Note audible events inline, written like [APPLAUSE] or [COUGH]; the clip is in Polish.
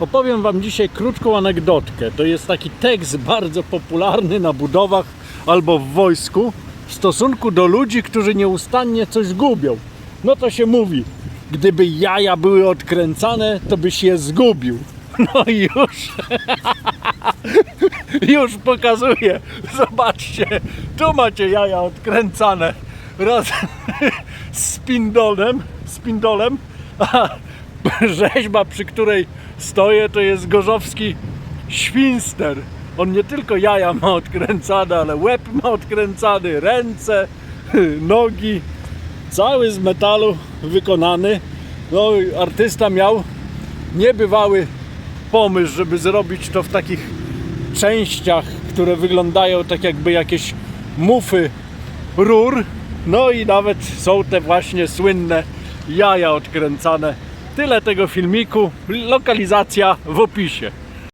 Opowiem Wam dzisiaj krótką anegdotkę. To jest taki tekst bardzo popularny na budowach albo w wojsku w stosunku do ludzi, którzy nieustannie coś gubią. No to się mówi, gdyby jaja były odkręcane, to byś je zgubił. No i już. [LAUGHS] Już pokazuję. Zobaczcie, tu macie jaja odkręcane razem [LAUGHS] z spindolem, spindolem, a [LAUGHS] rzeźba, przy której stoję, to jest gorzowski świnster. On nie tylko jaja ma odkręcane, ale łeb ma odkręcany, ręce, [LAUGHS] nogi, cały z metalu wykonany. No, artysta miał niebywały pomysł, żeby zrobić to w takich częściach, które wyglądają tak jakby jakieś mufy rur. No i nawet są te właśnie słynne jaja odkręcane. Tyle tego filmiku. Lokalizacja w opisie.